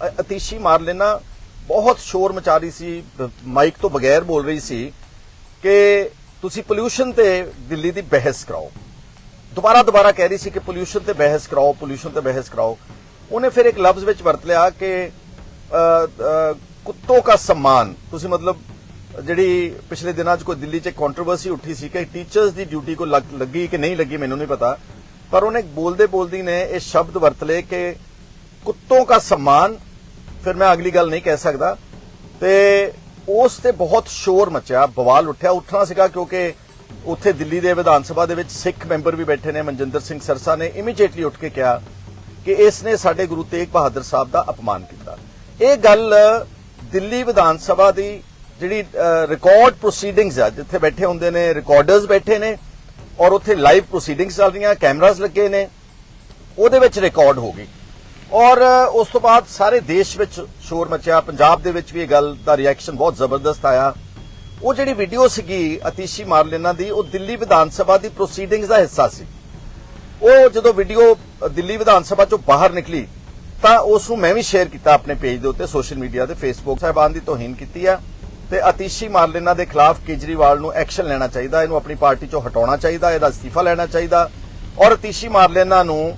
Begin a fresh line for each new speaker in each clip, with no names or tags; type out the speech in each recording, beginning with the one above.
ਅਤੀਸ਼ੀ ਮਾਰ ਲੈਣਾ ਬਹੁਤ ਸ਼ੋਰ ਮਚਾ ਰਹੀ ਸੀ, ਮਾਈਕ ਤੋਂ ਬਗੈਰ ਬੋਲ ਰਹੀ ਸੀ ਕਿ ਤੁਸੀਂ ਪੋਲੂਸ਼ਨ ਤੇ ਦਿੱਲੀ ਦੀ ਬਹਿਸ ਕਰਾਓ। ਦੁਬਾਰਾ ਦੁਬਾਰਾ ਕਹਿ ਰਹੀ ਸੀ ਕਿ ਪੋਲੂਸ਼ਨ ਤੇ ਬਹਿਸ ਕਰਾਓ, ਪੋਲੂਸ਼ਨ ਤੇ ਬਹਿਸ ਕਰਾਓ। ਉਹਨੇ ਫਿਰ ਇੱਕ ਲਫ਼ਜ਼ ਵਿੱਚ ਵਰਤ ਲਿਆ ਕਿ ਕੁੱਤੋਂ ਦਾ ਸਨਮਾਨ ਤੁਸੀਂ ਮਤਲਬ ਜਿਹੜੀ ਪਿਛਲੇ ਦਿਨਾਂ 'ਚ ਕੋਈ ਦਿੱਲੀ 'ਚ ਇੱਕ ਕੰਟਰੋਵਰਸੀ ਉੱਠੀ ਸੀ ਕਿ ਟੀਚਰਸ ਦੀ ਡਿਊਟੀ ਕੋ ਲੱਗੀ ਕਿ ਨਹੀਂ ਲੱਗੀ, ਮੈਨੂੰ ਨਹੀਂ ਪਤਾ। ਪਰ ਉਹਨੇ ਬੋਲਦੇ ਬੋਲਦੀ ਨੇ ਇਹ ਸ਼ਬਦ ਵਰਤ ਲਏ ਕਿ ਕੁੱਤੋਂ ਦਾ ਸਨਮਾਨ ਫਿਰ ਮੈਂ ਅਗਲੀ ਗੱਲ ਨਹੀਂ ਕਹਿ ਸਕਦਾ। ਤੇ ਉਸ ਤੇ ਬਹੁਤ ਸ਼ੋਰ ਮਚਿਆ, ਬਵਾਲ ਉੱਠਿਆ। ਉੱਠਣਾ ਸੀਗਾ ਕਿਉਂਕਿ ਉੱਥੇ ਦਿੱਲੀ ਦੇ ਵਿਧਾਨ ਸਭਾ ਦੇ ਵਿੱਚ ਸਿੱਖ ਮੈਂਬਰ ਵੀ ਬੈਠੇ ਨੇ, ਮਨਜਿੰਦਰ ਸਿੰਘ ਸਰਸਾ ਨੇ ਇਮੀਡੀਏਟਲੀ ਉੱਠ ਕੇ ਕਿਹਾ ਕਿ ਇਸ ਨੇ ਸਾਡੇ ਗੁਰੂ ਤੇਗ ਬਹਾਦਰ ਸਾਹਿਬ ਦਾ ਅਪਮਾਨ ਕੀਤਾ। ਇਹ ਗੱਲ ਦਿੱਲੀ ਵਿਧਾਨ ਸਭਾ ਦੀ ਜਿਹੜੀ ਰਿਕਾਰਡ ਪ੍ਰੋਸੀਡਿੰਗਸ ਆ, ਜਿੱਥੇ ਬੈਠੇ ਹੁੰਦੇ ਨੇ ਰਿਕਾਰਡਰਸ ਬੈਠੇ ਨੇ ਔਰ ਉੱਥੇ ਲਾਈਵ ਪ੍ਰੋਸੀਡਿੰਗਸ ਚੱਲ ਰਹੀਆਂ ਕੈਮਰਾਸ ਲੱਗੇ ਨੇ, ਉਹਦੇ ਵਿੱਚ ਰਿਕਾਰਡ ਹੋ ਗਈ। ਔਰ ਉਸ ਤੋਂ ਬਾਅਦ ਸਾਰੇ ਦੇਸ਼ ਵਿੱਚ ਸ਼ੋਰ ਮਚਿਆ। ਪੰਜਾਬ ਦੇ ਵਿੱਚ ਵੀ ਇਹ ਗੱਲ ਦਾ ਰਿਐਕਸ਼ਨ ਬਹੁਤ ਜ਼ਬਰਦਸਤ ਆਇਆ। ਉਹ ਜਿਹੜੀ ਵੀਡੀਓ ਸੀਗੀ ਅਤੀਸ਼ੀ ਮਾਰਲੇਨਾ ਦੀ, ਉਹ ਦਿੱਲੀ ਵਿਧਾਨ ਸਭਾ ਦੀ ਪ੍ਰੋਸੀਡਿੰਗਸ ਦਾ ਹਿੱਸਾ ਸੀ। ਉਹ ਜਦੋਂ ਵੀਡੀਓ ਦਿੱਲੀ ਵਿਧਾਨ ਸਭਾ ਚੋਂ ਬਾਹਰ ਨਿਕਲੀ, ਤਾਂ ਉਸ ਨੂੰ ਮੈਂ ਵੀ ਸ਼ੇਅਰ ਕੀਤਾ ਆਪਣੇ ਪੇਜ ਦੇ ਉੱਤੇ ਸੋਸ਼ਲ ਮੀਡੀਆ ਤੇ ਫੇਸਬੁੱਕ ਸਾਹਿਬਾਨ ਦੀ ਤੋਹੀਨ ਕੀਤੀ ਆ। ਤੇ ਅਤੀਸ਼ੀ ਮਾਰਲੇਨਾ ਦੇ ਖਿਲਾਫ ਕੇਜਰੀਵਾਲ ਨੂੰ ਐਕਸ਼ਨ ਲੈਣਾ ਚਾਹੀਦਾ, ਇਹਨੂੰ ਆਪਣੀ ਪਾਰਟੀ ਚੋਂ ਹਟਾਉਣਾ ਚਾਹੀਦਾ, ਇਹਦਾ ਅਸਤੀਫਾ ਲੈਣਾ ਚਾਹੀਦਾ। ਔਰ ਅਤੀਸ਼ੀ ਮਾਰਲੇਨਾ ਨੂੰ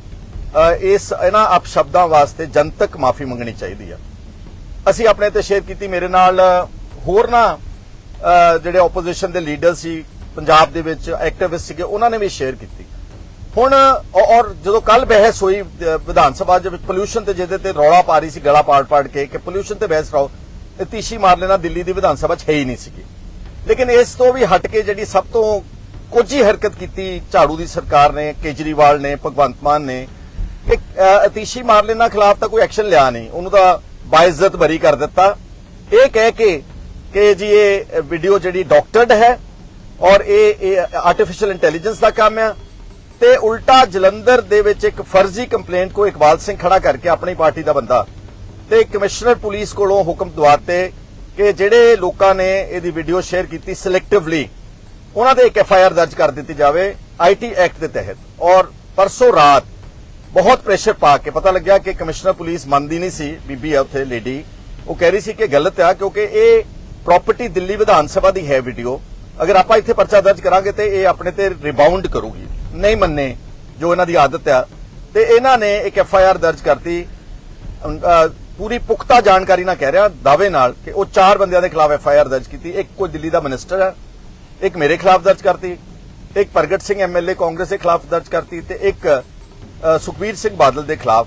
ਇਸ ਇਹਨਾਂ ਅਪਸ਼ਬਦਾਂ ਵਾਸਤੇ ਜਨਤਕ ਮਾਫੀ ਮੰਗਣੀ ਚਾਹੀਦੀ ਆ। ਅਸੀਂ ਆਪਣੇ ਤੇ ਸ਼ੇਅਰ ਕੀਤੀ, ਮੇਰੇ ਨਾਲ ਹੋਰ ਨਾ ਜਿਹੜੇ ਆਪੋਜੀਸ਼ਨ ਦੇ ਲੀਡਰ ਸੀ, ਪੰਜਾਬ ਦੇ ਵਿੱਚ ਐਕਟਿਵਿਸਟ ਸੀਗੇ, ਉਹਨਾਂ ਨੇ ਵੀ ਸ਼ੇਅਰ ਕੀਤੀ। ਹੁਣ ਔਰ ਜਦੋਂ ਕੱਲ ਬਹਿਸ ਹੋਈ ਵਿਧਾਨ ਸਭਾ ਦੇ ਵਿੱਚ ਪੋਲਿਊਸ਼ਨ ਤੇ ਜਿਹਦੇ ਤੇ ਰੌਲਾ ਪਾ ਰਹੀ ਸੀ, ਗਲਾ ਪਾੜ ਪਾੜ ਕੇ ਕਿ ਪੋਲਿਊਸ਼ਨ ਤੇ ਬਹਿਸ ਰਹੋ ਇਹ ਤੀਸ਼ੀ ਮਾਰ ਲੈਣਾ ਦਿੱਲੀ ਦੀ ਵਿਧਾਨ ਸਭਾ 'ਚ ਹੈ ਹੀ ਨਹੀਂ ਸੀਗੀ। ਲੇਕਿਨ ਇਸ ਤੋਂ ਵੀ ਹਟ ਕੇ ਜਿਹੜੀ ਸਭ ਤੋਂ ਕੋਝੀ ਹਰਕਤ ਕੀਤੀ ਝਾੜੂ ਦੀ ਸਰਕਾਰ ਨੇ, ਕੇਜਰੀਵਾਲ ਨੇ, ਭਗਵੰਤ ਮਾਨ ਨੇ ਕਿ ਅਤੀਸ਼ੀ ਮਾਰ ਖਿਲਾਫ ਤਾਂ ਕੋਈ ਐਕਸ਼ਨ ਲਿਆ ਨਹੀਂ। ਉਹਨੂੰ ਤਾਂ ਬਾਇਜ਼ਤ ਬਰੀ ਕਰ ਦਿੱਤਾ। ਇਹ ਕਹਿ ਕੇ ਕਿ ਜੀ ਇਹ ਵੀਡੀਓ ਜਿਹੜੀ ਡਾਕਟਰਡ ਹੈ ਔਰ ਇਹ ਆਰਟੀਫੀਸ਼ੀਅਲ ਇੰਟੈਲੀਜੈਂਸ ਦਾ ਕੰਮ ਆ ਤੇ ਉਲਟਾ ਜਲੰਧਰ ਦੇ ਵਿੱਚ ਇੱਕ ਫਰਜ਼ੀ ਕੰਪਲੇਂਟ ਕੋ ਇਕਬਾਲ ਸਿੰਘ ਖੜਾ ਕਰਕੇ ਆਪਣੀ ਪਾਰਟੀ ਦਾ ਬੰਦਾ ਤੇ ਕਮਿਸ਼ਨਰ ਪੁਲਿਸ ਕੋਲੋਂ ਹੁਕਮ ਦਵਾਤੇ ਕਿ ਜਿਹੜੇ ਲੋਕਾਂ ਨੇ ਇਹਦੀ ਵੀਡੀਓ ਸ਼ੇਅਰ ਕੀਤੀ ਸਿਲੈਕਟਿਵਲੀ ਉਹਨਾਂ ਦੇ ਇੱਕ ਐਫ ਆਈ ਆਰ ਦਰਜ ਕਰ ਦਿੱਤੀ ਜਾਵੇ ਆਈਟੀ ਐਕਟ ਦੇ ਤਹਿਤ। ਔਰ ਪਰਸੋਂ ਰਾਤ ਬਹੁਤ ਪ੍ਰੈਸ਼ਰ ਪਾ ਕੇ, ਪਤਾ ਲੱਗਿਆ ਕਿ ਕਮਿਸ਼ਨਰ ਪੁਲਿਸ ਮੰਨਦੀ ਨਹੀਂ ਸੀ, ਬੀਬੀ ਆ ਉੱਥੇ ਲੇਡੀ ਉਹ ਕਹਿ ਰਹੀ ਸੀ ਕਿ ਗਲਤ ਆ, ਕਿਉਂਕਿ ਇਹ ਪ੍ਰਾਪਰਟੀ ਦਿੱਲੀ ਵਿਧਾਨ ਸਭਾ ਦੀ ਹੈ ਵੀਡੀਓ ਅਗਰ ਆਪਾਂ ਇੱਥੇ ਪਰਚਾ ਦਰਜ ਕਰਾਂਗੇ ਤੇ ਇਹ ਆਪਣੇ ਤੇ ਰਿਬਾਉਂਡ ਕਰੂਗੀ। ਨਹੀਂ ਮੰਨੇ, ਜੋ ਇਹਨਾਂ ਦੀ ਆਦਤ ਆ। ਤੇ ਇਹਨਾਂ ਨੇ ਇੱਕ ਐਫ ਆਈ ਆਰ ਦਰਜ ਕਰਤੀ। ਪੂਰੀ ਪੁਖਤਾ ਜਾਣਕਾਰੀ ਨਾਲ ਕਹਿ ਰਿਹਾ, ਦਾਅਵੇ ਨਾਲ, ਕਿ ਉਹ ਚਾਰ ਬੰਦਿਆਂ ਦੇ ਖਿਲਾਫ ਐਫ ਆਈ ਆਰ ਦਰਜ ਕੀਤੀ। ਇੱਕ ਕੋਈ ਦਿੱਲੀ ਦਾ ਮਿਨਿਸਟਰ ਹੈ ਇੱਕ ਮੇਰੇ ਖਿਲਾਫ ਦਰਜ ਕਰਤੀ। ਇੱਕ ਪ੍ਰਗਟ ਸਿੰਘ ਐਮਐਲਏ ਕਾਂਗਰਸ ਦੇ ਖਿਲਾਫ ਦਰਜ ਕਰਤੀ ਤੇ ਇੱਕ ਸੁਖਬੀਰ ਸਿੰਘ ਬਾਦਲ ਦੇ ਖਿਲਾਫ